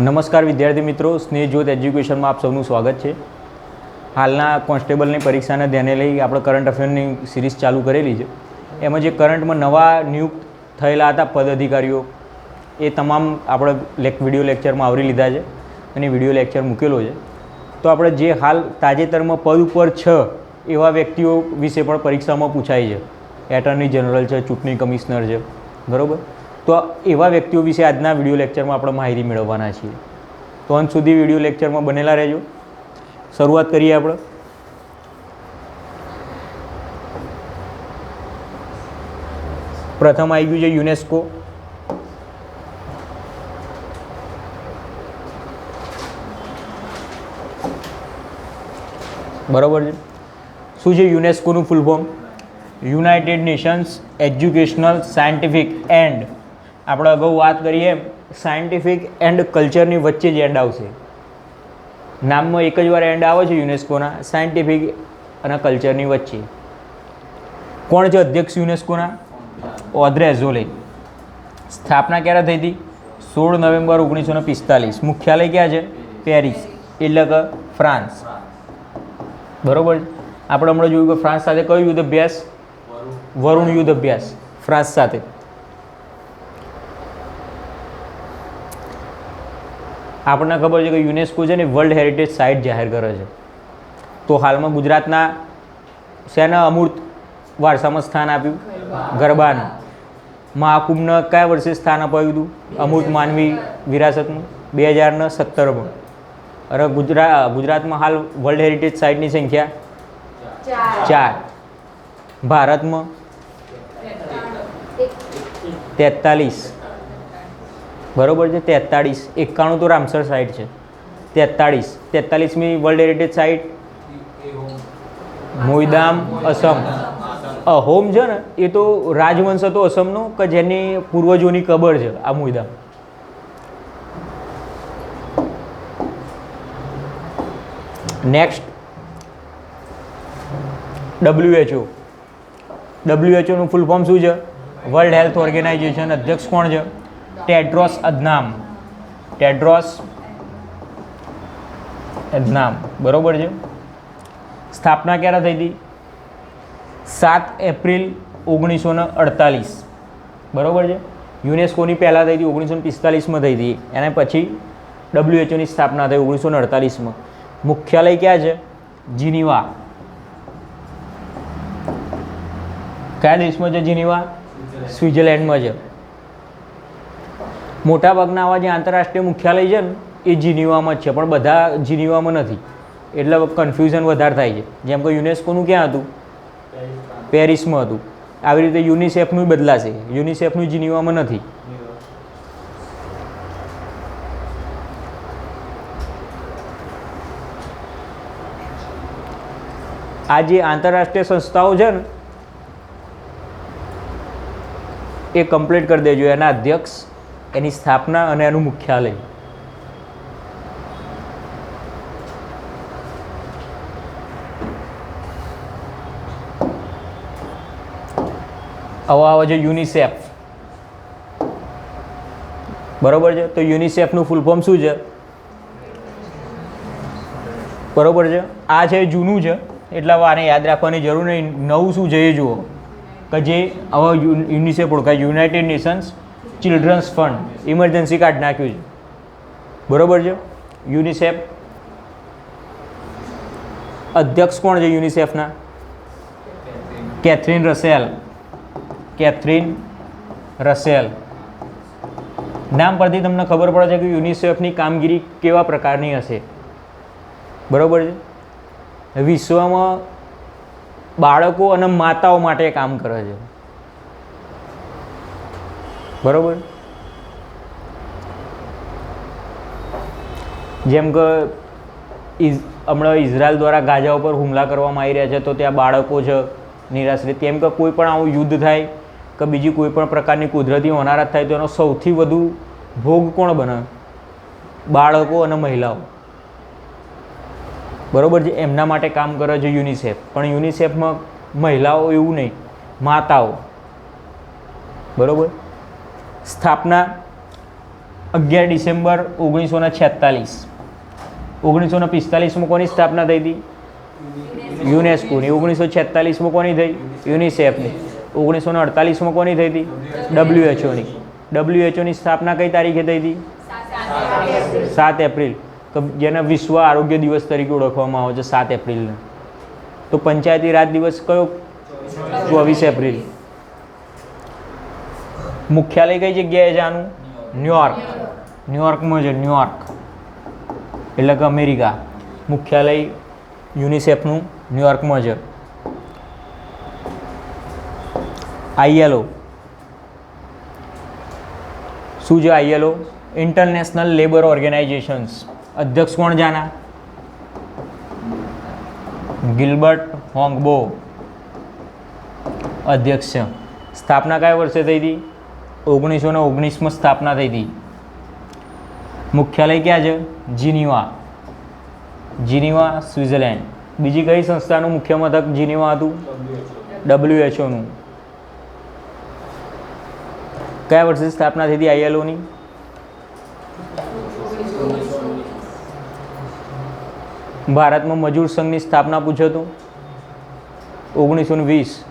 નમસ્કાર વિદ્યાર્થી મિત્રો, સ્નેહજ્યોત એજ્યુકેશનમાં આપ સૌનું સ્વાગત છે. હાલના કોન્સ્ટેબલની પરીક્ષાને ધ્યાને લઈ આપણે કરંટ અફેરની સિરીઝ ચાલુ કરેલી છે. એમાં જે કરંટમાં નવા નિયુક્ત થયેલા હતા પદ અધિકારીઓ એ તમામ આપણે લેક, વીડિયો લેક્ચરમાં આવરી લીધા છે અને વીડિયો લેક્ચર મૂકેલો છે. તો આપણે જે હાલ તાજેતરમાં પદ ઉપર છ એવા વ્યક્તિઓ વિશે પણ પરીક્ષામાં પૂછાય છે. એટર્ની જનરલ છે, ચૂંટણી કમિશનર છે. બરાબર? તો એવા વ્યક્તિઓ વિશે આજના વીડિયો લેક્ચરમાં આપણે માહિતી મેળવવાના છીએ. તો અંત સુધી વીડિયો લેક્ચરમાં બનેલા રહેજો. શરૂઆત કરીએ આપણે. પ્રથમ આવી ગયું છે યુનેસ્કો. બરાબર છે? શું છે યુનેસ્કોનું full form United Nations Educational Scientific and આપણે અગાઉ વાત કરીએ સાયન્ટિફિક એન્ડ કલ્ચરની વચ્ચે જ એન્ડ આવશે. નામમાં એક જ વાર એન્ડ આવે છે યુનેસ્કોના સાયન્ટિફિક અને કલ્ચરની વચ્ચે. કોણ છે અધ્યક્ષ યુનેસ્કોના ઓદ્રે ઝોલે સ્થાપના ક્યારે થઈ હતી? સોળ નવેમ્બર ઓગણીસો ને પિસ્તાલીસ મુખ્યાલય ક્યાં છે? પેરિસ એટલે કે ફ્રાન્સ. બરોબર છે? આપણે હમણાં જોયું કે ફ્રાન્સ સાથે કયું યુદ્ધ અભ્યાસ? વરુણ યુદ્ધ અભ્યાસ. ફ્રાન્સ સાથે. આપણને ખબર છે કે યુનેસ્કો છે ને વર્લ્ડ હેરિટેજ સાઇટ જાહેર કરે છે. તો હાલમાં ગુજરાતના શેના અમૂર્ત વારસામાં સ્થાન આપ્યું. ગરબાનું. મહાકુંભને કયા વર્ષે સ્થાન અપાયું હતું? અમૂર્ત માનવી વિરાસતનું. બે હજારને સત્તરમાં. અને ગુજરાત ગુજરાતમાં હાલ વર્લ્ડ હેરિટેજ સાઇટની સંખ્યા ચાર. ભારતમાં તેતાલીસ. બરોબર છે, તેતાળીસ, એકાણું તો રામસર સાઇટ છે. તેતાળીસ તેતાલીસમી world heritage site Moidam, Assam. Ahom છે ને, એ તો રાજવંશ હતો અસમનો, કે જેની પૂર્વજોની કબર છે આ મોઈદામ. નેક્સ્ટ ડબ્લ્યુએચઓ ડબ્લ્યુએચઓનું ફૂલ ફોર્મ શું છે? વર્લ્ડ હેલ્થ ઓર્ગેનાઇઝેશન અધ્યક્ષ કોણ છે? Tedros Adhanom. Tedros Adhanom. બરોબર છે? સ્થાપના ક્યારે થઈ હતી? સાત એપ્રિલ ઓગણીસો ને અડતાલીસ. બરોબર છે? યુનેસ્કોની પહેલાં થઈ હતી ઓગણીસો પિસ્તાલીસમાં થઈ હતી. એને પછી ડબ્લ્યુએચઓની સ્થાપના થઈ ઓગણીસો અડતાલીસમાં. મુખ્યાલય ક્યાં છે? જીનીવા. કયા દેશમાં છે જીનીવા? સ્વિટ્ઝરલેન્ડમાં છે. મોટાભાગના આવા જે આંતરરાષ્ટ્રીય મુખ્યાલય છે ને, એ જીનીવામાં જ છે, પણ બધા જીનીવામાં નથી. એટલે કન્ફ્યુઝન વધારે થાય છે. જેમ કે યુનેસ્કોનું ક્યાં હતું? પેરિસમાં હતું. આવી રીતે યુનિસેફનું બદલાશે. યુનિસેફનું જીનીવામાં નથી. આ જે આંતરરાષ્ટ્રીય સંસ્થાઓ છે ને, એ કમ્પ્લીટ કરી દેજો. એના અધ્યક્ષ એની સ્થાપના અને એનું મુખ્યાલય. આવા આવા છે યુનિસેફ બરોબર છે? તો યુનિસેફનું ફૂલ ફોર્મ શું છે? બરોબર છે? આ છે જૂનું છે. એટલે આને યાદ રાખવાની જરૂર નહીં. નવું શું છે એ જુઓ. કે જે આવા યુનિસેફ ઓળખાય. United Nations Children's Fund emergency card નાખ્યું છે. બરોબર છે? યુનિસેફ અધ્યક્ષ કોણ છે યુનિસેફના? Catherine Russell. Catherine Russell. નામ પરથી તમને ખબર પડે છે કે યુનિસેફની કામગીરી કેવા પ્રકારની હશે. બરોબર છે? વિશ્વમાં બાળકો અને માતાઓ માટે કામ કરે છે. બરોબર? જેમ કે ઇઝ, હમણાં ઇઝરાયલ દ્વારા ગાઝા ઉપર હુમલા કરવામાં આવી રહ્યા છે, તો ત્યાં બાળકો છે, નિરાશ્રિત. કેમ કે કોઈ પણ આવું યુદ્ધ થાય, કે બીજી કોઈ પણ પ્રકારની કુદરતી હોનારત થાય, તો એનો સૌથી વધુ ભોગ કોણ બને? બાળકો અને મહિલાઓ. બરોબર છે? એમના માટે કામ કરે છે યુનિસેફ. પણ યુનિસેફમાં મહિલાઓ એવું નહીં, માતાઓ. બરોબર? સ્થાપના અગિયાર ડિસેમ્બર ઓગણીસો ને છેતાલીસ. ઓગણીસો ને પિસ્તાલીસમાં કોની સ્થાપના થઈ હતી? યુનેસ્કોની. ઓગણીસો છેતાલીસમાં કોની થઈ? યુનિસેફની. ઓગણીસો ને અડતાલીસમાં કોની થઈ હતી? ડબ્લ્યુએચઓની. ડબ્લ્યુએચઓની સ્થાપના કઈ તારીખે થઈ હતી? સાત એપ્રિલ. તો જેને વિશ્વ આરોગ્ય દિવસ તરીકે ઓળખવામાં આવે છે, સાત એપ્રિલને. તો પંચાયતી રાજ દિવસ કયો? ચોવીસ એપ્રિલ. મુખ્યાલય કઈ જગ્યાએ છે આનું? ન્યુયોર્ક. ન્યુયોર્કમાં છે, ન્યુયોર્ક. એટલે કે અમેરિકા. મુખ્યાલય યુનિસેફનું ન્યુયોર્કમાં છે. આઈએલઓ. શું છે આઈએલઓ? ઇન્ટરનેશનલ લેબર ઓર્ગેનાઇઝેશન્સ અધ્યક્ષ કોણ જાના ગિલબર્ટ હોંગબો. અધ્યક્ષ સ્થાપના કયા વર્ષે થઈ હતી? ઓગણીસો ને ઓગણીસમાં સ્થાપના થઈ હતી. મુખ્યાલય ક્યાં છે? જીનીવા. Geneva, Switzerland. બીજી કઈ સંસ્થાનું મુખ્ય મથક જીનીવા હતું? ડબ્લ્યુએચઓનું કયા વર્ષે સ્થાપના થઈ હતી આઈએલઓની? ભારતમાં મજૂર સંઘની સ્થાપના પૂછ્યો હતું ઓગણીસો વીસ.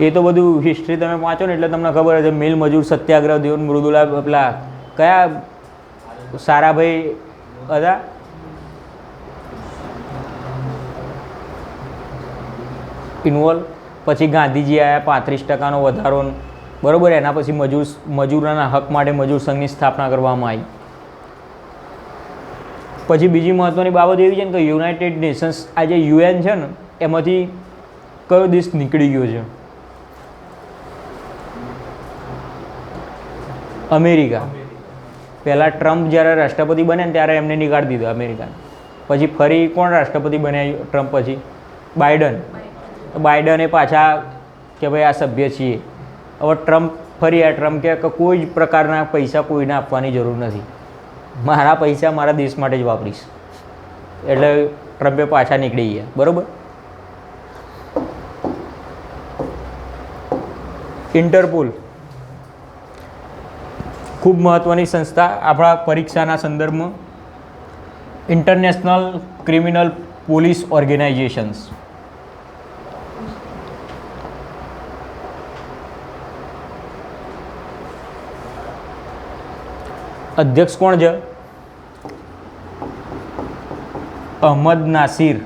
એ તો બધું હિસ્ટ્રી તમે વાંચો ને એટલે તમને ખબર હશે. મિલ મજૂર, સત્યાગ્રહ દેવ મૃદુલા, પેલા કયા સારાભાઈ હતા? ઇન્વોલ્વ પછી ગાંધીજી આવ્યા પાંત્રીસ ટકાનો વધારો બરાબર, એના પછી મજૂર, મજૂરોના હક માટે મજૂર સંઘની સ્થાપના કરવામાં આવી. પછી બીજી મહત્ત્વની બાબત એવી છે ને કે યુનાઇટેડ નેશન્સ આ જે યુએન છે ને, એમાંથી કયો દેશ નીકળી ગયો છે? અમેરિકા. પહેલાં ટ્રમ્પ જ્યારે રાષ્ટ્રપતિ બને ત્યારે એમને નીકાળી દીધો અમેરિકાને. પછી ફરી કોણ રાષ્ટ્રપતિ બન્યા ટ્રમ્પ પછી? બાઇડન. તો બાઇડને પાછા કે ભાઈ આ સભ્ય છીએ. હવે ટ્રમ્પ ફરી આ ટ્રમ્પ કે કોઈ જ પ્રકારના પૈસા કોઈને આપવાની જરૂર નથી. મારા પૈસા મારા દેશ માટે જ વાપરીશ. એટલે ટ્રમ્પે પાછા નીકળી ગયા. બરાબર? ઇન્ટરપોલ. ખૂબ મહત્ત્વની સંસ્થા આપણા પરીક્ષાના સંદર્ભમાં ઇન્ટરનેશનલ ક્રિમિનલ પોલીસ ઓર્ગેનાઇઝેશન્સ અધ્યક્ષ કોણ છે? અહમદ નાસિર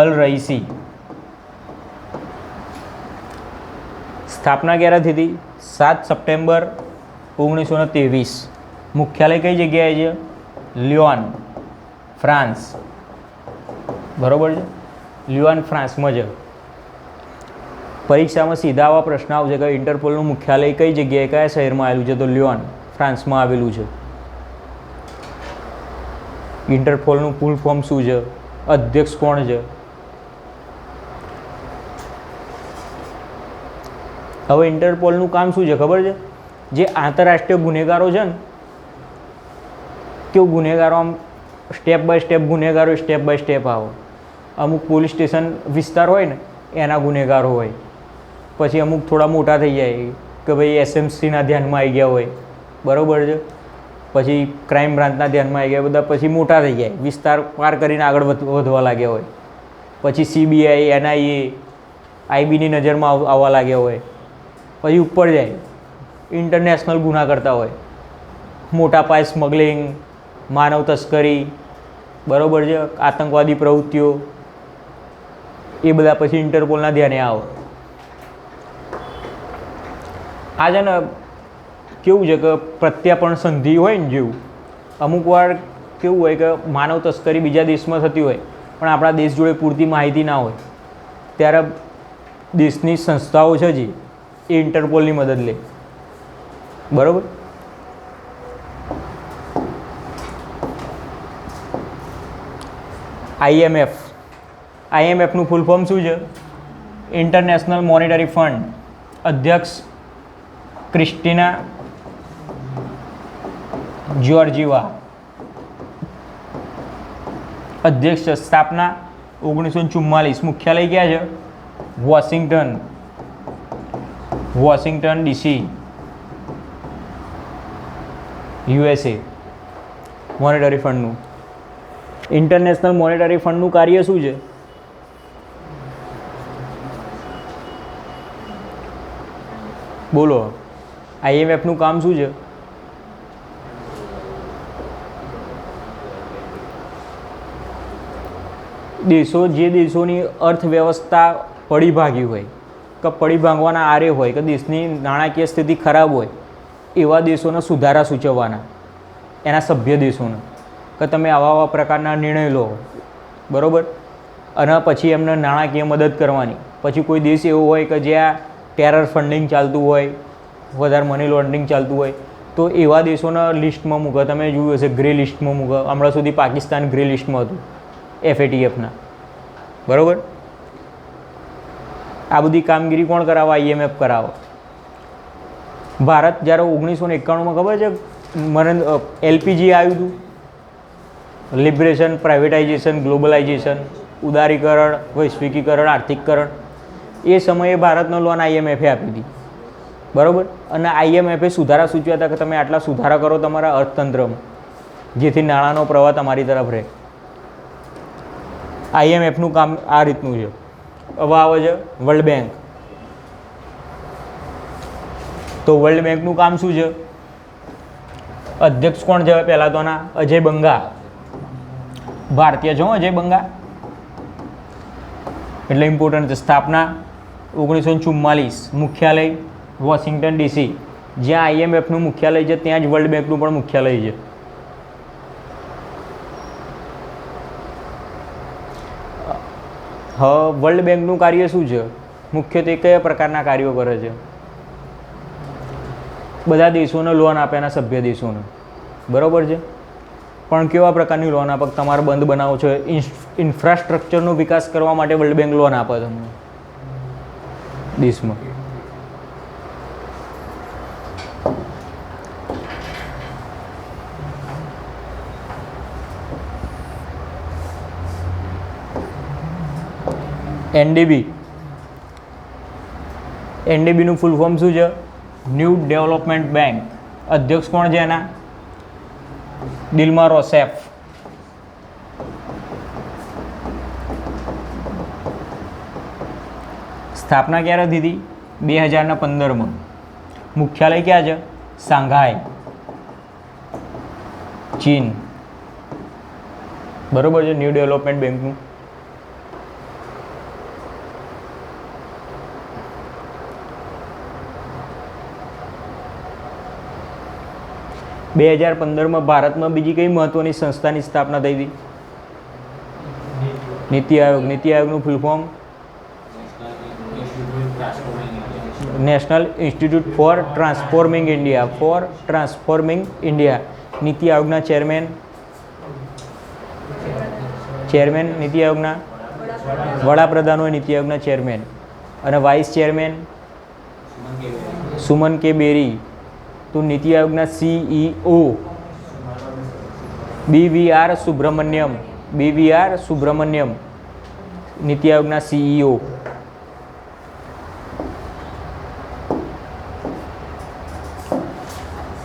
અલ રઈસી સ્થાપના ક્યારે થઈ હતી? સાત સપ્ટેમ્બર ઓગણીસો ને ત્રેવીસ. મુખ્યાલય કઈ જગ્યાએ છે? Lyon, France. બરોબર છે? લ્યોન ફ્રાન્સમાં છે પરીક્ષામાં સીધા આવા પ્રશ્ન આવશે કે ઇન્ટરપોલનું મુખ્યાલય કઈ જગ્યાએ, કયા શહેરમાં આવેલું છે? તો લ્યોન, ફ્રાન્સમાં આવેલું છે. ઇન્ટરપોલનું ફૂલ ફોર્મ શું છે? અધ્યક્ષ કોણ છે? હવે ઇન્ટરપોલનું કામ શું છે ખબર છે? જે આંતરરાષ્ટ્રીય ગુનેગારો છે ને, કેવું ગુનેગારો આમ સ્ટેપ બાય સ્ટેપ ગુનેગારો સ્ટેપ બાય સ્ટેપ આવો. અમુક પોલીસ સ્ટેશન વિસ્તાર હોય ને, એના ગુનેગારો હોય. પછી અમુક થોડા મોટા થઈ જાય, કે ભાઈ એસએમસીના ધ્યાનમાં આવી ગયા હોય. બરાબર છે? પછી ક્રાઇમ બ્રાન્ચના ધ્યાનમાં આવી ગયા, બધા પછી મોટા થઈ જાય, વિસ્તાર પાર કરીને આગળ વધ- વધવા લાગ્યા હોય. પછી સીબીઆઈ એનઆઈએ આઈબીની નજરમાં આવ- આવવા લાગ્યા હોય. પછી ઉપર જાય. ઇન્ટરનેશનલ ગુના કરતા હોય. મોટા પાયે સ્મગલિંગ માનવ તસ્કરી, બરાબર છે, આતંકવાદી પ્રવૃત્તિઓ. એ બધા પછી ઇન્ટરપોલના ધ્યાને આવે. આ છે ને કેવું છે કે પ્રત્યાપણ સંધિ હોય ને જેવું. અમુક વાર કેવું હોય કે માનવ તસ્કરી બીજા દેશમાં થતી હોય, પણ આપણા દેશ જોડે પૂરતી માહિતી ના હોય. ત્યારે દેશની સંસ્થાઓ છે જે એ ઇન્ટરપોલની મદદ લે. બરાબર? આઈએમએફ. આઈએમએફનું ફૂલ ફોર્મ શું છે? ઇન્ટરનેશનલ મોનિટરી ફંડ અધ્યક્ષ ક્રિસ્ટિના જ્યોર્જીવા. અધ્યક્ષ સ્થાપના ઓગણીસો ચુમ્માલીસ. મુખ્યાલય ક્યાં છે? Washington. Washington DC, USA, monetary ફંડનું. International monetary ફંડનું કાર્ય શું છે? બોલો. આઈએમએફનું કામ શું છે? દેશો, જે દેશોની અર્થવ્યવસ્થા પડી ભાગી હોય કે પડી ભાંગવાના આરે હોય, કે દેશની નાણાકીય સ્થિતિ ખરાબ હોય, એવા દેશોના સુધારા સૂચવવાના, એના સભ્ય દેશોને. કે તમે આવા આવા પ્રકારના નિર્ણય લો, બરાબર? અને પછી એમને નાણાકીય મદદ કરવાની. પછી કોઈ દેશ એવો હોય કે જ્યાં ટેરર ફંડિંગ ચાલતું હોય, વધારે મની લોન્ડરિંગ ચાલતું હોય, તો એવા દેશોના લિસ્ટમાં મૂકો. તમે જોયું હશે ગ્રે લિસ્ટમાં મૂકો. હમણાં સુધી પાકિસ્તાન ગ્રે લિસ્ટમાં હતું એફએટીએફના બરાબર? આ બધી કામગીરી કોણ કરાવે? આઈએમએફ કરાવે. ભારત જ્યારે ઓગણીસો ને એકાણુંમાં ખબર છે મને એલપીજી આવ્યું હતું? લિબરેશન પ્રાઇવેટાઇઝેશન ગ્લોબલાઇઝેશન ઉદારીકરણ, વૈશ્વિકીકરણ, આર્થિકકરણ. એ સમયે ભારતનો લોન આઈએમએફે આપી હતી બરાબર? અને આઈએમએફે સુધારા સૂચવ્યા હતા કે તમે આટલા સુધારા કરો તમારા અર્થતંત્રમાં, જેથી નાણાંનો પ્રવાહ તમારી તરફ રહે. આઈએમએફનું કામ આ રીતનું છે. હવે આવે છે વર્લ્ડ બેંક તો વર્લ્ડ બેંકનું કામ શું છે? અધ્યક્ષ કોણ છે પહેલાં તો ના અજય બંગા. ભારતીય છો, અજય બંગા? એટલે ઇમ્પોર્ટન્ટ છે, સ્થાપના ઓગણીસો ચુમ્માલીસ, મુખ્યાલય, વોશિંગ્ટન ડીસી. જ્યાં આઈએમએફનું મુખ્યાલય છે, ત્યાં જ વર્લ્ડ બેંકનું પણ મુખ્યાલય છે. હ, વર્લ્ડ બેંકનું કાર્ય શું છે? મુખ્યત્વે કયા પ્રકારના કાર્યો કરે છે? બધા દેશોને લોન આપે એના સભ્ય દેશોને. બરાબર છે? પણ કેવા પ્રકારની લોન આપે? તમારે બંધ બનાવો છો. ઇન્ફ્રાસ્ટ્રક્ચરનો વિકાસ કરવા માટે વર્લ્ડ બેંક લોન આપે તમને. દેશમાં. એનડીબી. એનડીબીનું ફૂલ ફોર્મ શું છે? ન્યૂ ડેવલપમેન્ટ બેંક અધ્યક્ષ કોણ છે એના? દિલમાં રોસેફ સ્થાપના ક્યારે દીધી બે હજારના પંદરમાં. મુખ્યાલય ક્યાં છે? સાંઘાઈ. ચીન. બરોબર છે ન્યૂ ડેવલપમેન્ટ બેંકનું બે હજાર પંદરમાં ભારતમાં બીજી કઈ મહત્ત્વની સંસ્થાની સ્થાપના થઈ હતી? NITI Aayog. NITI આયોગનું full form National Institute for Transforming India for Transforming India NITI આયોગના ચેરમેન ચેરમેન નીતિ આયોગના? વડાપ્રધાન હોય નીતિ આયોગના ચેરમેન અને વાઇસ ચેરમેન સુમન કે બેરી તો નીતિ આયોગના CEO BVR Subrahmanyam. BVR Subrahmanyam. NITI આયોગના CEO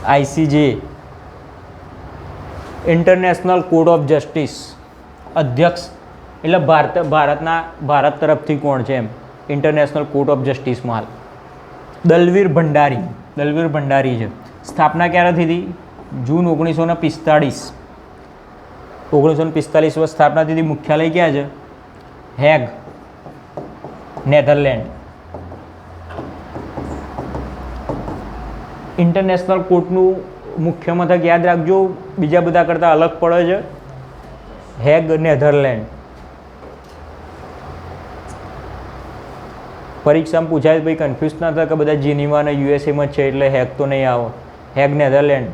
ICJ International court of justice અધ્યક્ષ. એટલે ભારત, ભારતના, ભારત તરફથી કોણ છે એમ? ઇન્ટરનેશનલ કોર્ટ ઓફ જસ્ટિસમાં હાલ. દલવીર ભંડારી. દલવીર ભંડારી છે. સ્થાપના ક્યારે થઈ જૂન ઓગણીસો ને પિસ્તાળીસ. ઓગણીસો ને પિસ્તાળીસમાં સ્થાપના થઈ મુખ્યાલય ક્યાં છે? Hague, Netherland. ઇન્ટરનેશનલ કોર્ટનું મુખ્ય મથક યાદ રાખજો. બીજા બધા કરતાં અલગ પડે છે. Hague, Netherlands. પરીક્ષામાં પૂછાય ભાઈ કન્ફ્યુઝ ના થાય કે બધા જીનીવા અને યુએસએમાં છે, એટલે હેક તો નહીં આવો. Hague Netherlands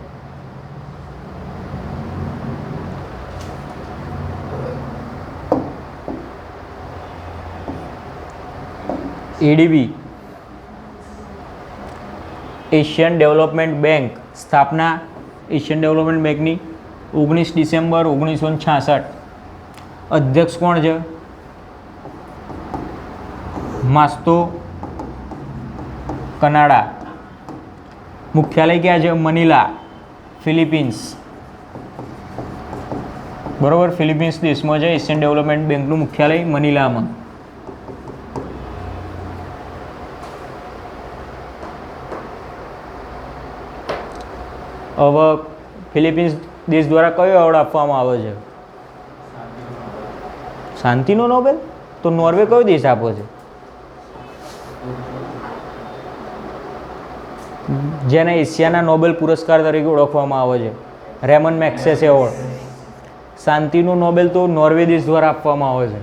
ADB Asian Development Bank સ્થાપના એશિયન ડેવલપમેન્ટ બેંકની ઓગણીસ ડિસેમ્બર ઓગણીસો છાસઠ. અધ્યક્ષ કોણ છે? માસ્તો, કનાડા, મુખ્યાલય ક્યાં છે? Manila, Philippines. બરોબર, ફિલિપિન્સ દેશમાં છે એશિયન ડેવલપમેન્ટ બેંકનું મુખ્યાલય મનીલામાં. હવે ફિલિપિન્સ દેશ દ્વારા કયો એવોર્ડ આપવામાં આવે છે? શાંતિનો નોબેલ? તો નોર્વે કયો દેશ આપો છે? જેને એશિયાના નોબેલ પુરસ્કાર તરીકે ઓળખવામાં આવે છે. Ramon Magsaysay award. શાંતિનો નોબેલ તો નોર્વે દેશ દ્વારા આપવામાં આવે છે.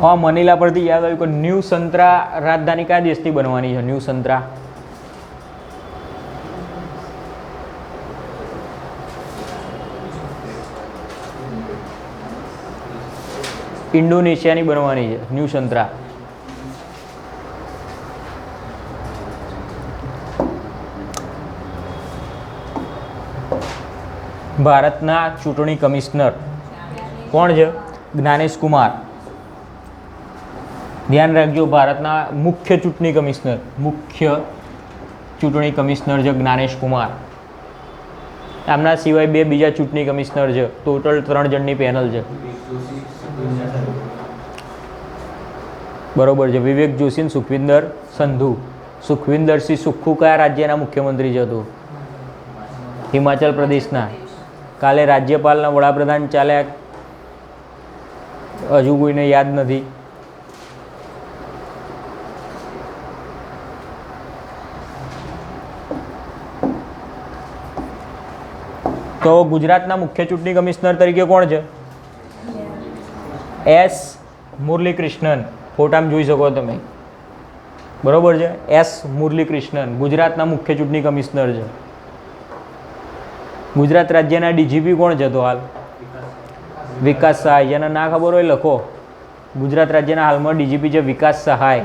હા, મનીલા પરથી યાદ આવ્યું કે ન્યૂ સંત્રા રાજધાની કયા દેશથી બનવાની છે? ન્યૂ સંત્રા. ઇન્ડોનેશિયાની બનવાની છે, ન્યૂ સંત્રા. ભારતના ચૂંટણી કમિશનર કોણ છે? જ્ઞાનેશ કુમાર. ધ્યાન રાખજો, ભારતના મુખ્ય ચૂંટણી કમિશનર, મુખ્ય ચૂંટણી કમિશનર છે જ્ઞાનેશ કુમાર. આમના સિવાય બે બીજા ચૂંટણી કમિશનર છે, ટોટલ ત્રણ જણની પેનલ છે. બરોબર છે. વિવેક જોશી સુખવિંદર સંધુ. સુખવિંદરસિંહ સુખુ કયા રાજ્યના મુખ્યમંત્રી છે હતું હિમાચલ પ્રદેશના. કાલે રાજ્યપાલના વડાપ્રધાન ચાલ્યા. હજુ કોઈને યાદ નથી. તો ગુજરાતના મુખ્ય ચૂંટણી કમિશનર તરીકે કોણ છે? એસ. મુરલીકૃષ્ણન. ફોટામાં જોઈ શકો તમે. બરોબર છે? એસ મુરલીકૃષ્ણન, ગુજરાતના મુખ્ય ચૂંટણી કમિશનર છે. ગુજરાત રાજ્યના ડીજીપી કોણ છે તો હાલ? વિકાસ સહાય. જેને ના ખબર હોય લખો. ગુજરાત રાજ્યના હાલમાં ડીજીપી છે વિકાસ સહાય.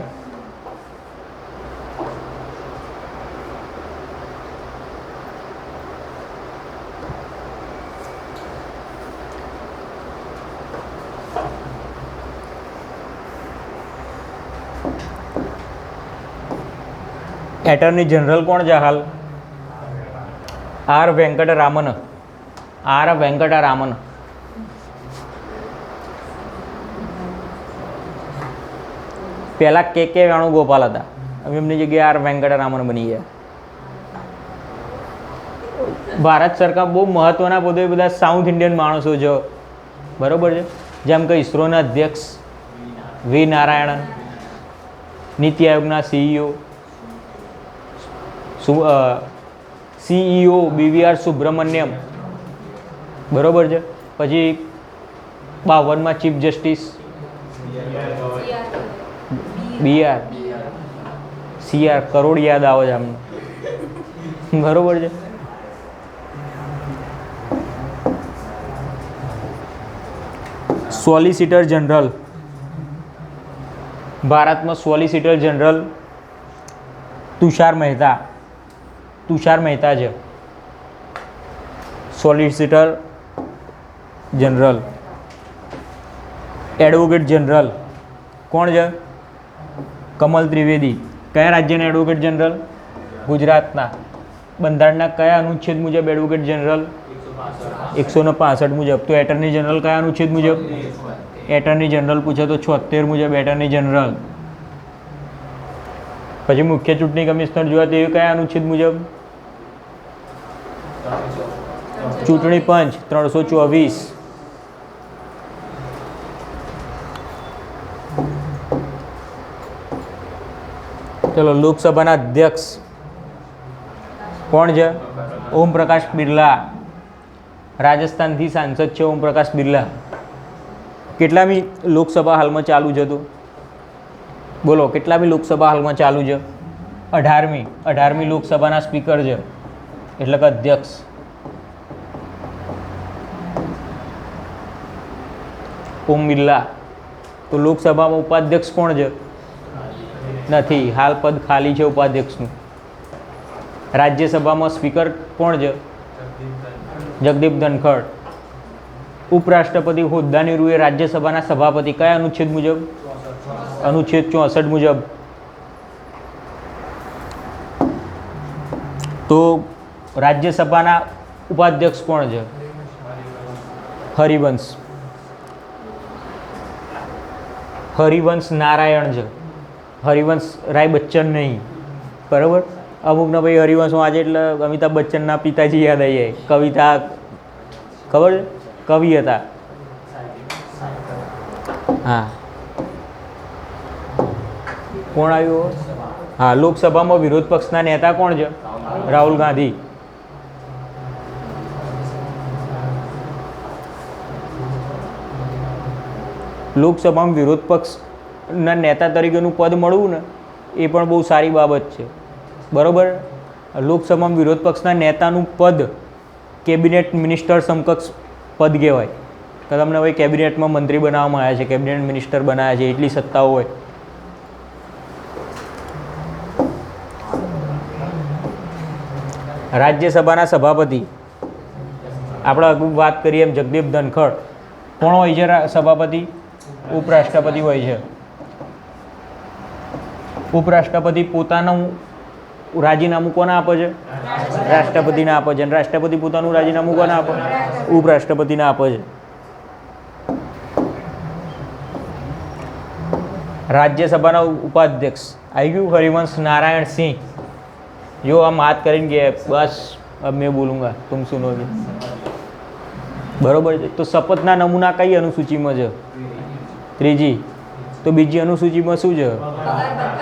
એટર્ની જનરલ કોણ છે હાલ? આર વેંકટરામન. આર વેંકટરામન. પહેલાં કે કે વેણુગોપાલ હતા. હવે એમની જગ્યાએ આર વેંકટરામન બની ગયા. ભારત સરકાર બહુ મહત્ત્વના પદોએ બધા સાઉથ ઇન્ડિયન માણસો છે. બરાબર છે? જેમ કે ઇસરોના અધ્યક્ષ વી નારાયણન, નીતિ આયોગના સીઈઓ સીઈઓ બીવીઆર સુબ્રમણ્યમ બરોબર છે? પછી બાવનમાં ચીફ જસ્ટિસ બીઆર સીઆર કરોડ યાદ આવે છે અમને બરોબર છે? સોલિસિટર જનરલ ભારતમાં સોલિસિટર જનરલ તુષાર મહેતા. તુષાર મહેતા છે. સોલિસિટર જનરલ એડવોકેટ જનરલ કોણ છે? કમલ ત્રિવેદી. કયા રાજ્યના એડવોકેટ જનરલ ગુજરાતના. બંધારણના કયા અનુચ્છેદ મુજબ એડવોકેટ જનરલ એકસો ને પાસઠ મુજબ. તો એટર્ની જનરલ કયા અનુચ્છેદ મુજબ? એટર્ની જનરલ પૂછે તો છોતેર મુજબ એટર્ની જનરલ પછી મુખ્ય ચૂંટણી કમિશનર જોવા તે કયા અનુચ્છેદ મુજબ? ચૂંટણી પંચ ત્રણસો ચોવીસ. ચલો, લોકસભાના અધ્યક્ષ કોણ છે? ઓમ પ્રકાશ બિરલા. રાજસ્થાનથી સાંસદ છે ઓમ પ્રકાશ બિરલા. કેટલામી લોકસભા હાલમાં ચાલુ છે તું? બોલો, કેટલામી લોકસભા હાલમાં ચાલુ છે? અઢારમી. અઢારમી લોકસભાના સ્પીકર છે. એટલે કે અધ્યક્ષ. ઓમ બિરલા તો લોકસભામાં ઉપાધ્યક્ષ કોણ છે? નથી, હાલ પદ ખાલી છે ઉપાધ્યક્ષનું. રાજ્યસભામાં સ્પીકર કોણ છે? જગદીપ ધનખડ. ઉપરાષ્ટ્રપતિ હોદ્દાની રૂએ રાજ્યસભાના સભાપતિ કયા અનુચ્છેદ મુજબ? અનુચ્છેદ ચોસઠ મુજબ. તો રાજ્યસભાના ઉપાધ્યક્ષ કોણ છે? હરિવંશ. હરિવંશ નારાયણ છે હરિવંશ રાય બચ્ચન નહીં. બરાબર? અમુકના ભાઈ હરિવંશ હું આજે એટલે અમિતાભ બચ્ચનના પિતાજી યાદ આવી જાય. કવિતા, ખબર? કવિ હતા. હા. કોણ આવ્યું? હા, લોકસભામાં વિરોધ પક્ષના નેતા કોણ છે? રાહુલ ગાંધી. લોકસભામાં વિરોધ પક્ષના નેતા તરીકેનું પદ મળવું ને, એ પણ બહુ સારી બાબત છે. બરાબર? લોકસભામાં વિરોધ પક્ષના નેતાનું પદ કેબિનેટ મિનિસ્ટર સમકક્ષ પદ કહેવાય. તો તમને હવે કેબિનેટમાં મંત્રી બનાવવામાં આવ્યા છે, કેબિનેટ મિનિસ્ટર બનાવ્યા છે, એટલી સત્તાઓ હોય. રાજ્યસભાના સભાપતિ, આપણે અગાઉ વાત કરીએ એમ જગદીપ ધનખડ. કોણ હોય છે સભાપતિ? ઉપરાષ્ટ્રપતિ હોય છે. ઉપરાષ્ટ્રપતિ પોતાનું રાજીનામું કોને આપે છે? રાષ્ટ્રપતિને આપે છે. અને રાષ્ટ્રપતિ પોતાનું રાજીનામું કોને આપે? ઉપરાષ્ટ્રપતિને આપે છે. રાજ્યસભાના ઉપાધ્યક્ષ આવી ગયું હરિવંશ નારાયણ સિંહ. જો આમ વાત કરીને કે બસ મેં બોલુંગા, તુમ સુનો બરોબર છે? તો શપથના નમૂના કઈ અનુસૂચિમાં છે? ત્રીજી. તો બીજી અનુસૂચિમાં શું છે?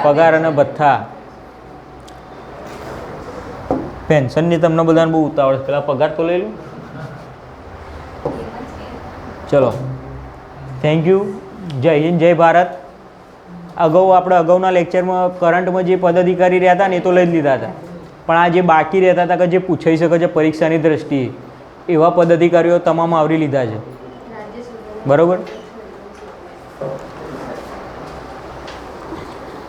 પગાર અને ભથ્થા. પેન્શનની તમને બધાને બહુ ઉતાવળ પેલા પગાર તો લઈ લો. ચલો. થેન્ક યુ જય હિન્દ, જય ભારત. અગાઉ આપણે અગાઉના લેક્ચરમાં કરંટમાં જે પદાધિકારી રહ્યા હતા ને એ તો લઈ જ લીધા હતા. પણ આ જે બાકી રહેતા હતા કે જે પૂછાઈ શકે છે પરીક્ષાની દ્રષ્ટિએ, એવા પદાધિકારીઓ તમામ આવરી લીધા છે. બરોબર?